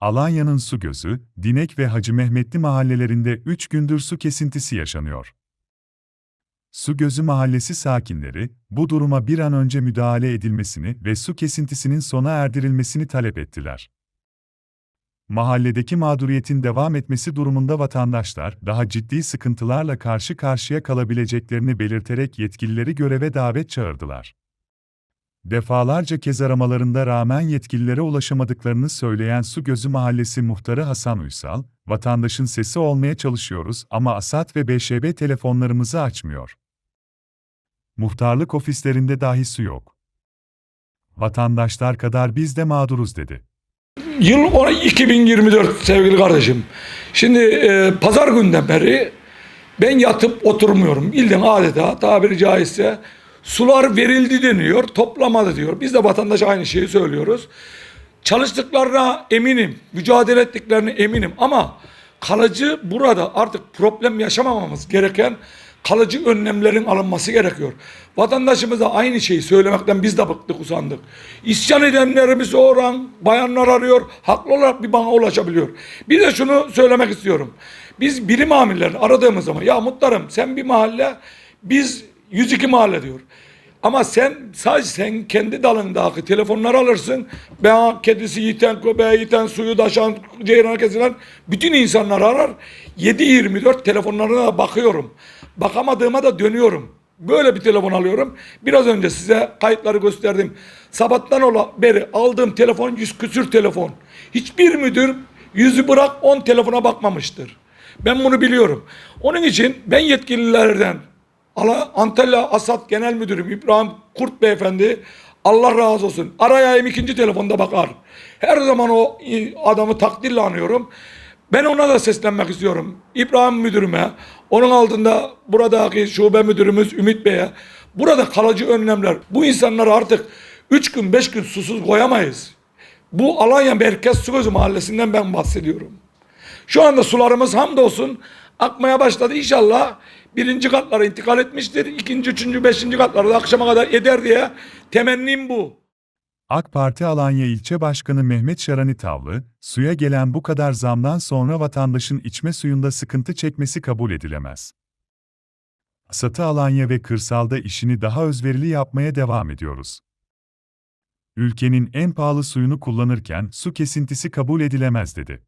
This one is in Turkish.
Alanya'nın Su Gözü, Dinek ve Hacı Mehmetli mahallelerinde 3 gündür su kesintisi yaşanıyor. Su Gözü mahallesi sakinleri, bu duruma bir an önce müdahale edilmesini ve su kesintisinin sona erdirilmesini talep ettiler. Mahalledeki mağduriyetin devam etmesi durumunda vatandaşlar daha ciddi sıkıntılarla karşı karşıya kalabileceklerini belirterek yetkilileri göreve davet çağırdılar. Defalarca kez aramalarında rağmen yetkililere ulaşamadıklarını söyleyen Su Gözü Mahallesi muhtarı Hasan Uysal, vatandaşın sesi olmaya çalışıyoruz ama ASAT ve BŞB telefonlarımızı açmıyor. Muhtarlık ofislerinde dahi su yok. Vatandaşlar kadar biz de mağduruz dedi. Yıl o- 2024 sevgili kardeşim. Şimdi e, pazar günden beri ben yatıp oturmuyorum. Bildiğin adeta tabiri caizse sular verildi deniyor, toplamadı diyor. Biz de vatandaşa aynı şeyi söylüyoruz. Çalıştıklarına eminim, mücadele ettiklerine eminim ama kalıcı burada artık problem yaşamamamız gereken kalıcı önlemlerin alınması gerekiyor. Vatandaşımıza aynı şeyi söylemekten biz de bıktık usandık. İsyan edenlerimizi oran bayanlar arıyor, haklı olarak bir bana ulaşabiliyor. Bir de şunu söylemek istiyorum. Biz birim amirlerini aradığımız zaman ya muhtarım sen bir mahalle biz 102 mahalle diyor. Ama sen sadece sen kendi dalındaki telefonları alırsın. Ben kedisi yiten, köpeği yiten, suyu taşan, ceyranı kesilen bütün insanlar arar. 7-24 telefonlarına bakıyorum. Bakamadığıma da dönüyorum. Böyle bir telefon alıyorum. Biraz önce size kayıtları gösterdim. Sabahtan ola beri aldığım telefon yüz küsür telefon. Hiçbir müdür yüzü bırak 10 telefona bakmamıştır. Ben bunu biliyorum. Onun için ben yetkililerden Antalya Asat Genel Müdürüm İbrahim Kurt Beyefendi Allah razı olsun. Arayayım ikinci telefonda bakar. Her zaman o adamı takdirle anıyorum. Ben ona da seslenmek istiyorum. İbrahim Müdürüme, onun altında buradaki şube müdürümüz Ümit Bey'e. Burada kalıcı önlemler. Bu insanları artık 3 gün 5 gün susuz koyamayız. Bu Alanya Merkez Su Gözü Mahallesi'nden ben bahsediyorum. Şu anda sularımız hamdolsun akmaya başladı. İnşallah birinci katlara intikal etmiştir. İkinci, üçüncü, beşinci katlara da akşama kadar eder diye temennim bu. AK Parti Alanya İlçe Başkanı Mehmet Şarani Tavlı, suya gelen bu kadar zamdan sonra vatandaşın içme suyunda sıkıntı çekmesi kabul edilemez. Satı Alanya ve kırsalda işini daha özverili yapmaya devam ediyoruz. Ülkenin en pahalı suyunu kullanırken su kesintisi kabul edilemez dedi.